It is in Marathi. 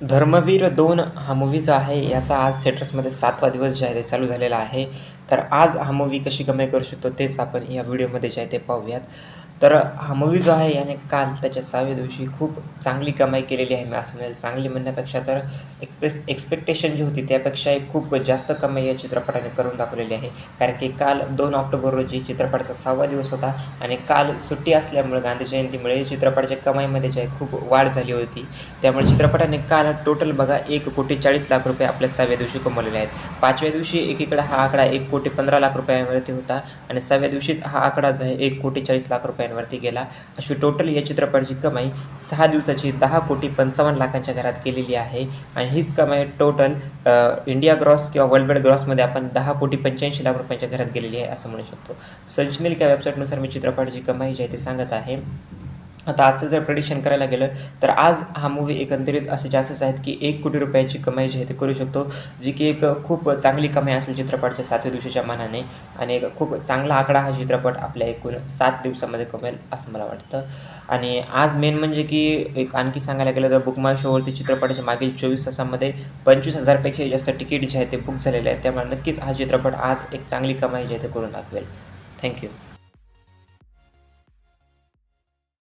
धर्मवीर दोन हा मूवी आहे याचा आज थिएटर्समध्ये सातवा दिवस जे आहे ते चालू झालेला आहे. तर आज हा मूवी कशी कमाई करू शकतो तेच आपण या व्हिडिओमध्ये जे आहे ते पाहूयात. तर हा मूवी जो आहे याने काल त्याच्या सहाव्या दिवशी खूप चांगली कमाई केलेली आहे मी असं म्हणेल. चांगली म्हणण्यापेक्षा तर एक्सपे एक्सपेक्टेशन जी होती त्यापेक्षाही खूप जास्त कमाई या चित्रपटाने करून दाखवलेली आहे. कारण की काल दोन ऑक्टोबर रोजी चित्रपटाचा सहावा दिवस होता आणि काल सुट्टी असल्यामुळे गांधी जयंतीमुळे चित्रपटाच्या कमाईमध्ये जे आहे खूप वाढ झाली होती. त्यामुळे चित्रपटाने काल टोटल बघा एक कोटी चाळीस लाख रुपये आपल्या सहाव्या दिवशी कमवलेले आहेत. पाचव्या दिवशी एकीकडे हा आकडा एक कोटी पंधरा लाख रुपयावरती होता आणि सहाव्या दिवशीच हा आकडा जो आहे एक कोटी चाळीस लाख रुपये रुपयांवरती गेला. अशी टोटल या चित्रपटाची कमाई सहा दिवसाची दहा कोटी पंचावन्न लाखांच्या घरात केलेली आहे. आणि हीच कमाई टोटल इंडिया ग्रॉस किंवा वर्ल्ड वाईड ग्रॉसमध्ये आपण दहा कोटी पंच्याऐंशी लाख रुपयांच्या घरात गेलेली आहे असं म्हणू शकतो. संचनील त्या वेबसाईटनुसार मी चित्रपटाची कमाई जी आहे ते सांगत आहे. आता आजचं जर प्रडिक्शन करायला गेलं तर आज हा मूवी एकंदरीत असे चान्सेस आहेत की एक कोटी रुपयाची कमाई जी आहे ते करू शकतो जी की एक खूप चांगली कमाई असेल चित्रपटाच्या सातव्या दिवशीच्या मानाने आणि एक खूप चांगला आकडा हा चित्रपट आपल्या एकूण सात दिवसामध्ये कमेल असं मला वाटतं. आणि आज मेन म्हणजे की एक आणखी सांगायला गेलं तर बुक माय शोवरती चित्रपटाच्या मागील चोवीस तासामध्ये पंचवीस हजारपेक्षा जास्त तिकीट जे आहे ते बुक झालेले आहेत. त्यामुळे नक्कीच हा चित्रपट आज एक चांगली कमाई जी आहे ते करून दाखवेल. थँक्यू